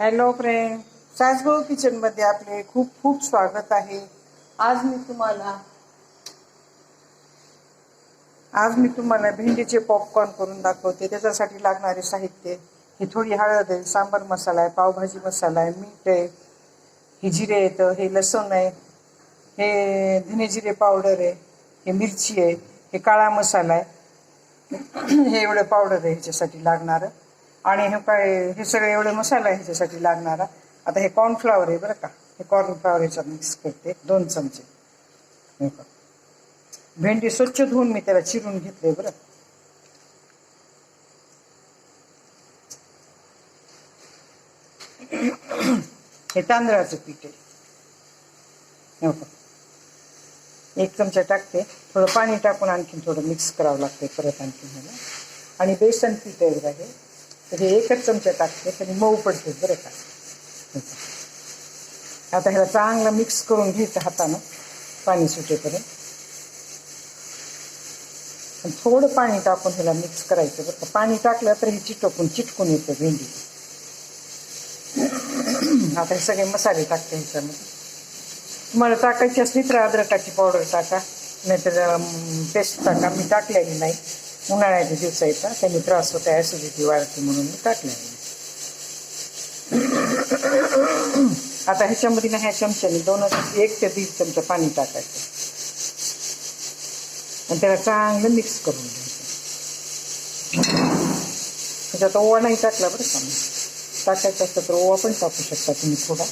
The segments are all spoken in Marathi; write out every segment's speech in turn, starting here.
हॅलो फ्रेंड सासभाऊ किचनमध्ये आपले खूप खूप स्वागत आहे. आज मी तुम्हाला आज मी तुम्हाला भेंडीचे पॉपकॉर्न करून दाखवते. त्याच्यासाठी लागणारे साहित्य ही थोडी हळद आहे सांबार मसाला आहे पावभाजी मसाला आहे मीठ आहे हे जिरे येतं हे लसूण आहे हे धने जिरे पावडर आहे हे मिरची आहे हे काळा मसाला आहे. हे एवढं पावडर आहे ह्याच्यासाठी लागणारं. आणि हे काय हे सगळे एवढे मसाला आहे ह्याच्यासाठी लागणारा. आता हे कॉर्नफ्लावर आहे बरं का. हे कॉर्नफ्लावर ह्याच्यात मिक्स करते. दोन चमचे. हे का भेंडी स्वच्छ धुवून मी त्याला चिरून घेतले बरं. हे तांदळाचं पीठ आहे. हो एक चमचा टाकते. थोडं पाणी टाकून आणखीन थोडं मिक्स करावं लागते परत आणखीन ह्याला. आणि बेसन पीठ आहे बघा हे. तर हे एकच चमचा टाकते तरी मऊ पडते बरं का. आता ह्याला चांगला मिक्स करून घ्यायचं हातानं पाणी सुटेपर्यंत. आणि थोडं पाणी टाकून ह्याला मिक्स करायचं बरं का. पाणी टाकलं तर हे चिटकून चिटकून येतं भेंडी. आता हे सगळे मसाले टाकते ह्याच्यामध्ये. तुम्हाला टाकायची असली तर अद्रकाची पावडर टाका नाहीतर पेस्ट टाका. मी टाकलेली नाही. उन्हाळ्याच्या दिवसा येतात. त्यांनी त्रास होता ॲसिडिटी वाढते म्हणून मी टाकलेली आता ह्याच्यामध्ये ना ह्या चमच्याने दोन एक ते दीड चमचा पाणी टाकायचं. आणि त्याला चांगलं मिक्स करून घ्यायचं. त्याच्यात ओवा नाही टाकला बरं का मी. टाकायचं असतं तर ओवा पण टाकू शकता तुम्ही थोडा.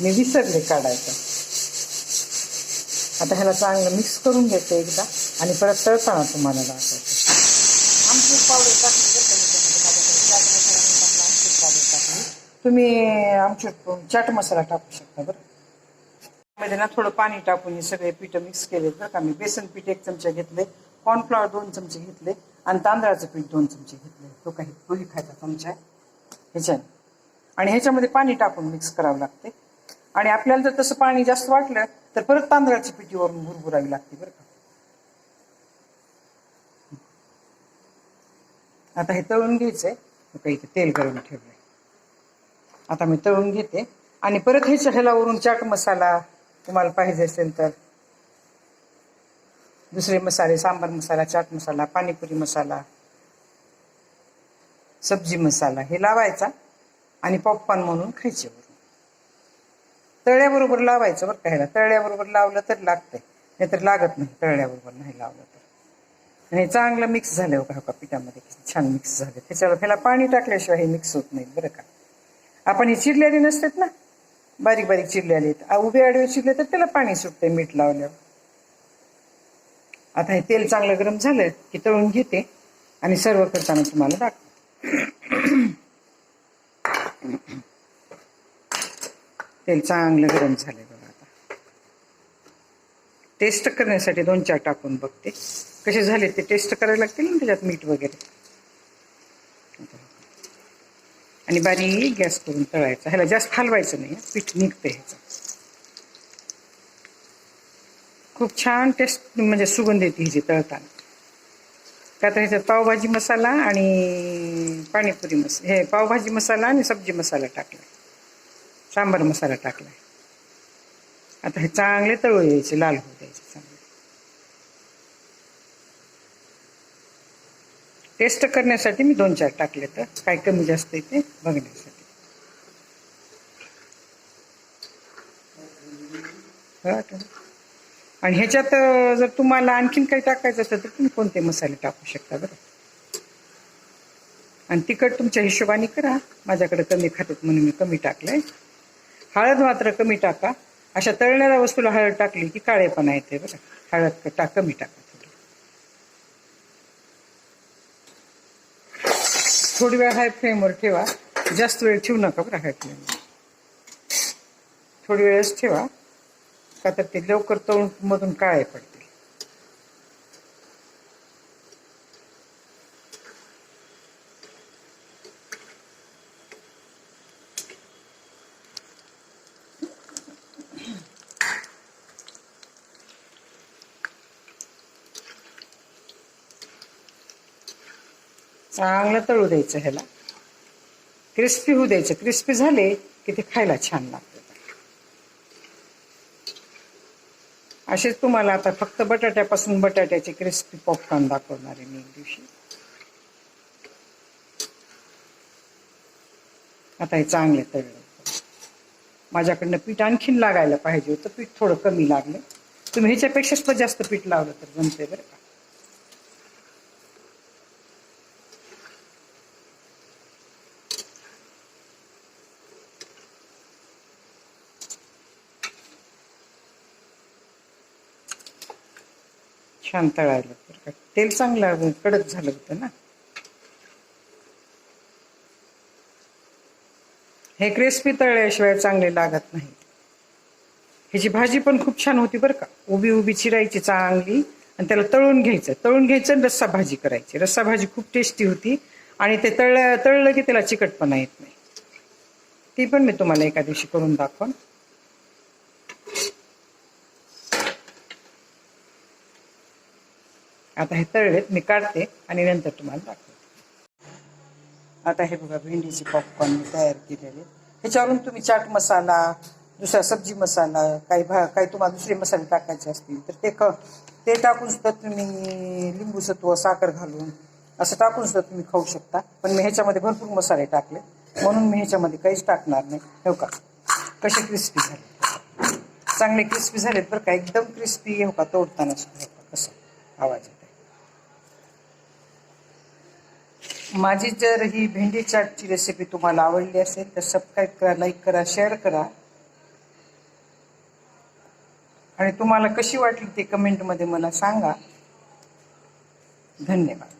मी विसरले काढायचं. आता ह्याला चांगलं मिक्स करून घ्यायचं एकदा आणि परत तळताना तुम्हाला दाखवतो. आमचूर पावडर टाकली त्यामध्ये तुम्ही आमचूर चाट मसाला टाकू शकता बरं. मध्ये ना थोडं पाणी टाकून हे सगळे पीठ मिक्स केले बरं का मी. बेसन पीठ एक चमचा घेतले कॉर्नफ्लॉवर दोन चमचे घेतले आणि तांदळाचं पीठ दोन चमचे घेतले. तो काही पोही खायचा चमचा आहे. ह्याच्याने आणि ह्याच्यामध्ये पाणी टाकून मिक्स करावं लागते. आणि आपल्याला जर तसं पाणी जास्त वाटलं तर परत तांदळाची पिठी वरून भुरभुरावी लागते बरं का. आता हे तळून घ्यायचंय. काही इथे तेल गरम ठेवलंय. आता मी तळून घेते. आणि परत हे ह्याला चाट मसाला तुम्हाला पाहिजे असेल तर. दुसरे मसाले सांबार मसाला चाट मसाला पाणीपुरी मसाला सब्जी मसाला हे लावायचा आणि पॉपकॉर्न म्हणून खायचे तळल्याबरोबर लावायचं बरं का ह्याला. तळल्याबरोबर लावलं तर लागतंय. नाहीतर लागत नाही तळल्याबरोबर नाही लावलं तर. आणि हे चांगलं मिक्स झालं का का पिठामध्ये. छान मिक्स झालं त्याच्यावर ह्याला पाणी टाकल्याशिवाय हे मिक्स होत नाही बरं का. आपण हे चिरलेले नसतात ना? बारीक बारीक चिरलेले आहेत. उभे आडवे चिरले तर त्याला पाणी सुटते मीठ लावल्यावर. आता हे तेल चांगलं गरम झालं की तळून घेते आणि सर्व करताना तुम्हाला दाखवते. तेल चांगलं गरम झालंय बघा आता. टेस्ट करण्यासाठी दोन चार टाकून बघते. कसे झाले ते टेस्ट करायला लागतील ना त्याच्यात मीठ वगैरे? आणि बारीक गॅस करून तळायचा. ह्याला जास्त हलवायचं नाही पीठ निघतं ह्याचं. खूप छान टेस्ट म्हणजे सुगंध येते ह्याची तळताना. का तर ह्याच्यात पावभाजी मसाला आणि पाणीपुरी मस हे पावभाजी मसाला आणि सब्जी मसाला टाकला. सांबार मसाला टाकला आता हे चांगले तळू यायचे लाल होऊ द्यायचे चांगले. टेस्ट करण्यासाठी मी दोन चार टाकले तर काय कमी जास्त येते बघण्यासाठी. आणि ह्याच्यात जर तुम्हाला आणखीन काही टाकायचं असेल तर तुम्ही कोणते मसाले टाकू शकता बरं? आणि तिखट तुमच्या हिशोबाने करा. माझ्याकडे कमी खातात म्हणून मी कमी टाकलंय. हळद मात्र कमी टाका. अशा तळणाऱ्या वस्तूला हळद टाकली की काळेपणा येते बरं हळद टाक कमी टाका. थोडी थोडी वेळ हाय फ्लेमवर ठेवा. जास्त वेळ ठेवू नका बरं हाय फ्लेमवर थोडी वेळच ठेवा. का तर ते लवकर तळून मधून काळे पडते चांगलं तळू द्यायचं ह्याला. क्रिस्पी होऊ द्यायचं. क्रिस्पी झाले की ते खायला छान लागतं. असेच तुम्हाला आता फक्त बटाट्यापासून बटाट्याचे क्रिस्पी पॉपकॉर्न दाखवणार आहे मी एक दिवशी. आता हे चांगले तळलं. माझ्याकडनं पीठ आणखीन लागायला पाहिजे होतं. पीठ थोडं कमी लागलं. तुम्ही ह्याच्यापेक्षा सुद्धा जास्त पीठ लावलं तर जमते बरं का? छान तळायला बरं का. तेल चांगलं कडक झालं होतं ना? हे क्रिस्पी तळल्याशिवाय चांगले लागत नाही. ह्याची भाजी पण खूप छान होती बरं का. उभी उभी चिरायची चांगली आणि त्याला तळून घ्यायचं. तळून घ्यायचं आणि रस्सा भाजी करायची. रस्सा भाजी खूप टेस्टी होती आणि ते तळलं तळलं की त्याला चिकटपणा येत नाही. ती पण मी तुम्हाला एका दिवशी करून दाखवून. आता हे तळलेत मी काढते आणि नंतर तुम्हाला दाखवते. आता हे बघा भेंडीचे पॉपकॉर्न मी तयार केलेले ह्याच्यावरून तुम्ही चाट मसाला दुसरा सब्जी मसाला काही भा काही तुम्हाला दुसरे मसाले टाकायचे असतील तर ते क ते टाकून सुद्धा तुम्ही लिंबू सत्व साखर घालून असं टाकून सुद्धा तुम्ही खाऊ शकता. पण मी ह्याच्यामध्ये भरपूर मसाले टाकले. म्हणून मी ह्याच्यामध्ये काहीच टाकणार नाही. हो का कसे क्रिस्पी झाले. चांगले क्रिस्पी झालेत बरं का. एकदम क्रिस्पी हो का तोडताना सुद्धा हो का कसं आवाज येत आहे माझी जर ही भेंडी चाटची रेसिपी तुम्हाला आवडली असेल तर सबस्क्राईब करा लाईक करा शेअर करा. आणि तुम्हाला कशी वाटली ते कमेंटमध्ये मला सांगा. धन्यवाद.